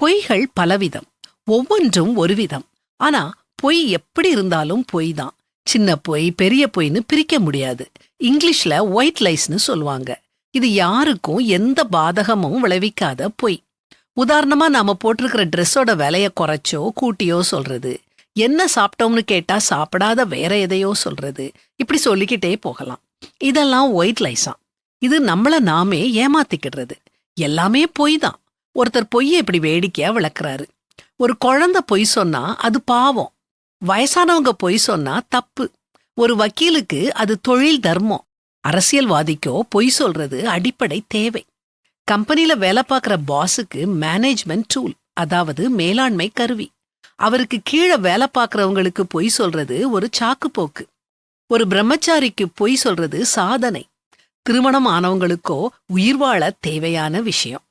பொய்கள் பலவிதம். ஒவ்வொன்றும் ஒரு விதம் ஆனா பொய் எப்படி இருந்தாலும் பொய் தான். சின்ன பொய் பெரிய பொய்ன்னு பிரிக்க முடியாது. இங்கிலீஷ்ல ஒயிட் லைஸ்னு சொல்லுவாங்க. இது யாருக்கும் எந்த பாதகமும் விளைவிக்காத பொய். உதாரணமா நாம போட்டிருக்கிற ட்ரெஸ்ஸோட விலைய குறைச்சோ கூட்டியோ சொல்றது. என்ன சாப்பிட்டோம்னு கேட்டா சாப்பிடாத வேற எதையோ சொல்றது. இப்படி சொல்லிக்கிட்டே போகலாம். இதெல்லாம் ஒயிட் லைஸா இது நம்மள நாமே ஏமாத்திக்கிடுறது. எல்லாமே பொய் தான். ஒருத்தர் பொய்யை இப்படி வேடிக்கையா விளக்குறாரு. ஒரு குழந்தை பொய் சொன்னா அது பாவம். வயசானவங்க பொய் சொன்னா தப்பு. ஒரு வக்கீலுக்கு அது தொழில் தர்மம். அரசியல்வாதிக்கோ பொய் சொல்றது அடிப்படை தேவை. கம்பெனில வேலை பார்க்குற பாஸுக்கு மேனேஜ்மெண்ட் டூல் அதாவது மேலாண்மை கருவி. அவருக்கு கீழே வேலை பார்க்குறவங்களுக்கு பொய் சொல்றது ஒரு சாக்குப்போக்கு. ஒரு பிரம்மச்சாரிக்கு பொய் சொல்றது சாதனை. திருமணம் ஆனவங்களுக்கோ உயிர் வாழ தேவையான விஷயம்.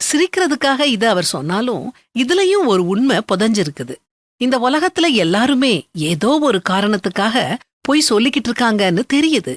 சிரிக்கிறதுக்காக இத அவர் சொன்னாலும் இதுலயும் ஒரு உண்மை புதஞ்சிருக்குது. இந்த உலகத்துல எல்லாருமே ஏதோ ஒரு காரணத்துக்காக பொய் சொல்லிக்கிட்டு இருக்காங்கன்னு தெரியுது.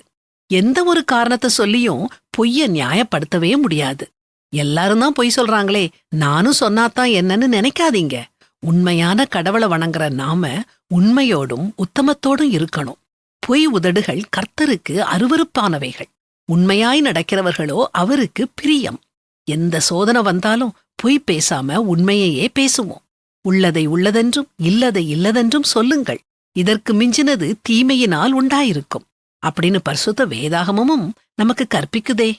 எந்த ஒரு காரணத்தை சொல்லியும் பொய்ய நியாயப்படுத்தவே முடியாது. எல்லாரும் தான் பொய் சொல்றாங்களே நானும் சொன்னாதான் என்னன்னு நினைக்காதீங்க. உண்மையான கடவுளை வணங்குற நாம உண்மையோடும் உத்தமத்தோடும் இருக்கணும். பொய் உதடுகள் கர்த்தருக்கு அருவருப்பானவைகள். உண்மையாய் நடக்கிறவர்களோ அவருக்கு பிரியம். எந்த சோதனை வந்தாலும் பொய் பேசாம உண்மையையே பேசுவோம். உள்ளதை உள்ளதென்றும் இல்லதை இல்லதென்றும் சொல்லுங்கள். இதற்கு மிஞ்சினது தீமையினால் உண்டாயிருக்கும். அப்படின்னு பரிசுத்த வேதாகமமும் நமக்கு கற்பிக்குதே.